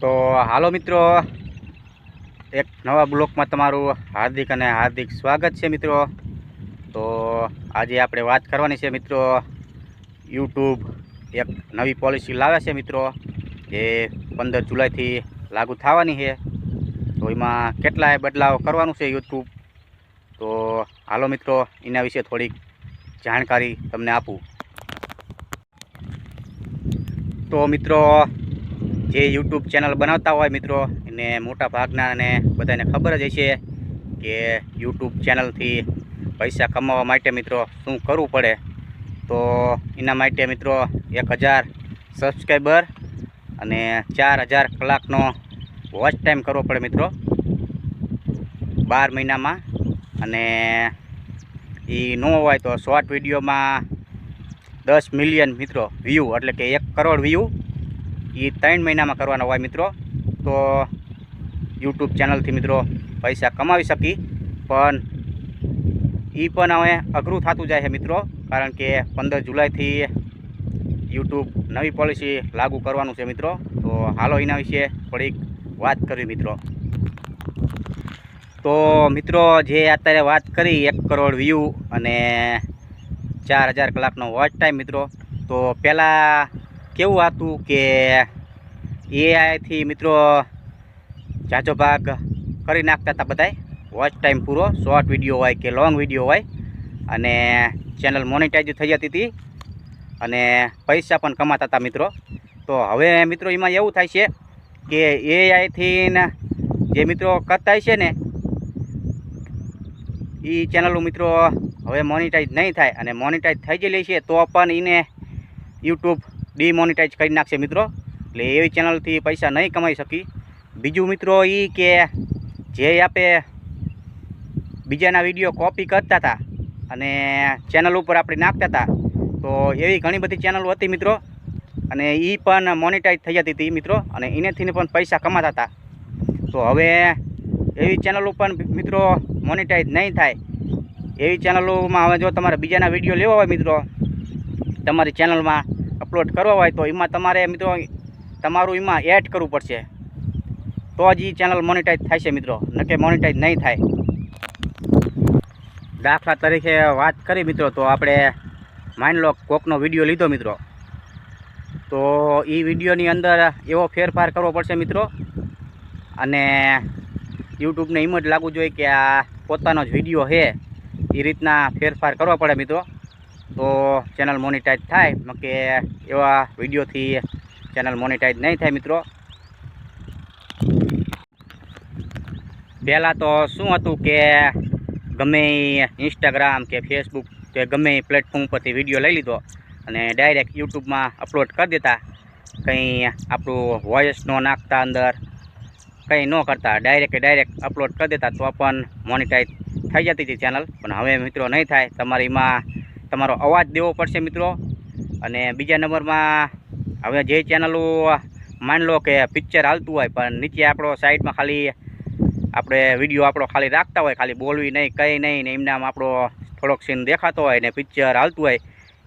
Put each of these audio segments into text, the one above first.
તો હાલો મિત્રો, એક નવા બ્લોકમાં તમારું હાર્દિક અને હાર્દિક સ્વાગત છે મિત્રો. તો આજે આપણે વાત કરવાની છે મિત્રો, યુટ્યુબ એક નવી પોલિસી લાવે છે મિત્રો, જે પંદર જુલાઈથી લાગુ થવાની છે. તો એમાં કેટલાય બદલાવ કરવાનું છે યુટ્યુબ. તો હાલો મિત્રો, એના વિશે થોડીક જાણકારી તમને આપું. તો મિત્રો જે યુટ્યુબ ચેનલ બનાવતા હોય મિત્રો, એને મોટા ભાગનાને બધાને ખબર જ હશે કે યુટ્યુબ ચેનલથી પૈસા કમાવા માટે મિત્રો શું કરવું પડે. તો એના માટે મિત્રો એક હજાર સબસ્ક્રાઈબર અને ચાર હજાર કલાકનો વોચ ટાઈમ કરવો પડે મિત્રો. બાર મહિનામાં અને એ ન હોય તો શોર્ટ વિડીયોમાં દસ મિલિયન મિત્રો વ્યૂ એટલે કે એક કરોડ વ્યૂ એ ત્રણ મહિનામાં કરવાના હોય મિત્રો. તો યુટ્યુબ ચેનલથી મિત્રો પૈસા કમાવી શકી, પણ એ પણ હવે અઘરું થતું જાય છે મિત્રો, કારણ કે પંદર જુલાઈથી યુટ્યુબ નવી પોલિસી લાગુ કરવાનું છે મિત્રો. તો હાલો એના વિશે થોડીક વાત કરવી મિત્રો. તો મિત્રો જે અત્યારે વાત કરી, એક કરોડ વ્યૂ અને ચાર હજાર કલાકનો વોચ ટાઈમ મિત્રો. તો પહેલાં કેવું હતું કે એઆઈથી મિત્રો જાજો ભાગ કરી નાખતા હતા બધાય? વોચ ટાઈમ પૂરો શોર્ટ વીડિયો હોય કે લોંગ વીડિયો હોય. અને ચેનલ મોનિટાઈઝ થઈ જતી હતી અને પૈસા પણ કમાતા હતા મિત્રો. તો હવે મિત્રો એમાં એવું થાય છે કે એઆઈથી જે મિત્રો કરતા છે ને એ ચેનલો મિત્રો હવે મોનિટાઈઝ નહીં થાય. અને મોનિટાઈઝ થઈ ગયેલી છે તો પણ એને યુટ્યુબ ડીમોનિટાઈઝ કરી નાખશે મિત્રો. એટલે એવી ચેનલથી પૈસા નહીં કમાઈ શકી. બીજું મિત્રો એ કે જે આપે બીજાના વીડિયો કોપી કરતા હતા અને ચેનલ ઉપર આપણે નાખતા હતા, તો એવી ઘણી બધી ચેનલો હતી મિત્રો. અને એ પણ મોનિટાઈઝ થઈ જતી હતી મિત્રો, અને એનેથી પણ પૈસા કમાતા હતા. તો હવે એવી ચેનલો પણ મિત્રો મોનિટાઈઝ નહીં થાય. એવી ચેનલોમાં હવે જો તમારે બીજાના વીડિયો લેવા હોય મિત્રો, તમારી ચેનલમાં અપલોડ કરવા હોય તો એમાં તમારે મિત્રો તમારું એમાં એડ કરવું પડશે. તો જ એ ચેનલ મોનિટાઈઝ થાય છે મિત્રો. નકે મોનિટાઈઝ નહીં થાય. દાખલા તરીકે વાત કરી મિત્રો, તો આપણે માની લો કોકનો વીડિયો લીધો મિત્રો. તો એ વિડીયોની અંદર એવો ફેરફાર કરવો પડશે મિત્રો. અને યુટ્યુબને એમ જ લાગવું જોઈએ કે આ પોતાનો જ વીડિયો છે. એ રીતના ફેરફાર કરવા પડે મિત્રો. તો ચેનલ મોનિટાઈઝ થાય કે એવા વિડીયોથી ચેનલ મોનિટાઈઝ નહીં થાય મિત્રો. પહેલાં તો શું હતું કે ગમે ઇન્સ્ટાગ્રામ કે ફેસબુક કે ગમે પ્લેટફોર્મ પરથી વીડિયો લઈ લીધો અને ડાયરેક્ટ યુટ્યુબમાં અપલોડ કરી દેતા. કંઈ આપણું વોઇસ ન નાખતા અંદર, કંઈ ન કરતા. ડાયરેક્ટ ડાયરેક્ટ અપલોડ કરી દેતા તો પણ મોનિટાઈઝ થઈ જતી હતી ચેનલ પણ હવે મિત્રો નહીં થાય. તમારે એમાં તમારો અવાજ દેવો પડશે મિત્રો. અને બીજા નંબરમાં હવે જે ચેનલો માની લો કે પિક્ચર હાલતું હોય, પણ નીચે આપણો સાઈડમાં ખાલી આપણે વીડિયો આપણો ખાલી રાખતા હોય, ખાલી બોલવી નહીં, કંઈ નહીં, ને એમનામ આપણો થોડોક સીન દેખાતો હોય ને પિક્ચર હાલતું હોય,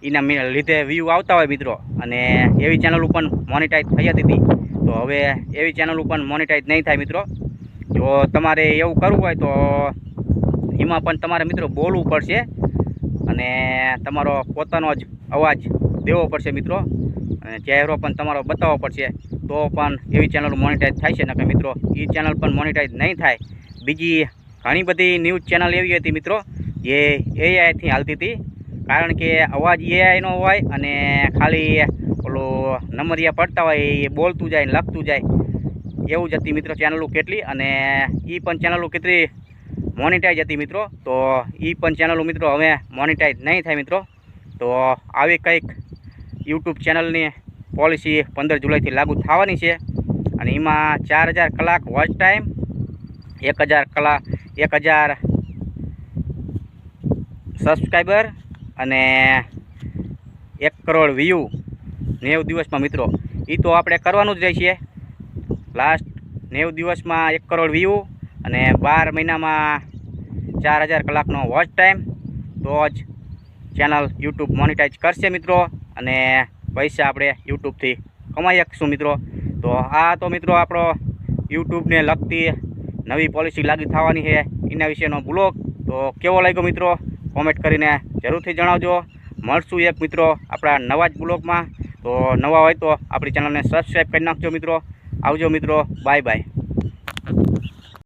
એના લીધે વ્યૂ આવતા હોય મિત્રો. અને એવી ચેનલો પણ મોનિટાઈઝ થઈ જતી હતી તો હવે એવી ચેનલો પણ મોનિટાઈઝ નહીં થાય મિત્રો. જો તમારે એવું કરવું હોય તો એમાં પણ તમારે મિત્રો બોલવું પડશે. અને તમારો પોતાનો જ અવાજ દેવો પડશે મિત્રો. અને ચહેરો પણ તમારો બતાવવો પડશે. તો પણ એવી ચેનલ મોનિટાઈઝ થાય છે નકર મિત્રો? એ ચેનલ પણ મોનિટાઈઝ નહીં થાય. બીજી ઘણી બધી ન્યૂઝ ચેનલ એવી હતી મિત્રો, જે એઆઈથી હાલતી હતી. કારણ કે અવાજ એઆઈનો હોય અને ખાલી પેલું નંબરિયા પડતા હોય, એ બોલતું જાય ને લખતું જાય. એવું જ હતી મિત્રો ચેનલો કેટલી અને એ પણ ચેનલો કેટલી મોનિટાઈઝ હતી મિત્રો. તો એ પણ ચેનલો મિત્રો હવે મોનિટાઈઝ નહીં થાય મિત્રો. તો આવી કંઈક યુટ્યુબ ચેનલની પોલિસી પંદર જુલાઈથી લાગુ થવાની છે. અને એમાં ચાર હજાર કલાક વોચ ટાઈમ એક હજાર કલાક એક હજાર સબસ્ક્રાઈબર અને એક કરોડ વ્યૂ નેવું દિવસમાં મિત્રો. એ તો આપણે કરવાનું જ રહેશે. લાસ્ટ નેવું દિવસમાં એક કરોડ વ્યૂ અને બાર મહિનામાં ચાર હજાર કલાકનો વોચ ટાઈમ તો જ ચેનલ યુટ્યુબ મોનિટાઈઝ કરશે મિત્રો. અને પૈસા આપણે યુટ્યુબથી કમાઈ શકીશું મિત્રો. તો આ તો મિત્રો આપણો યુટ્યુબને લગતી નવી પોલિસી લાગુ થવાની છે. એના વિશેનો બ્લોગ. તો કેવો લાગ્યો મિત્રો? કોમેન્ટ કરીને જરૂરથી જણાવજો. મળશું એક મિત્રો આપણા નવા જ બ્લોગમાં. તો નવા હોય તો આપણી ચેનલને સબસ્ક્રાઈબ કરી નાખજો મિત્રો. આવજો મિત્રો. Bye bye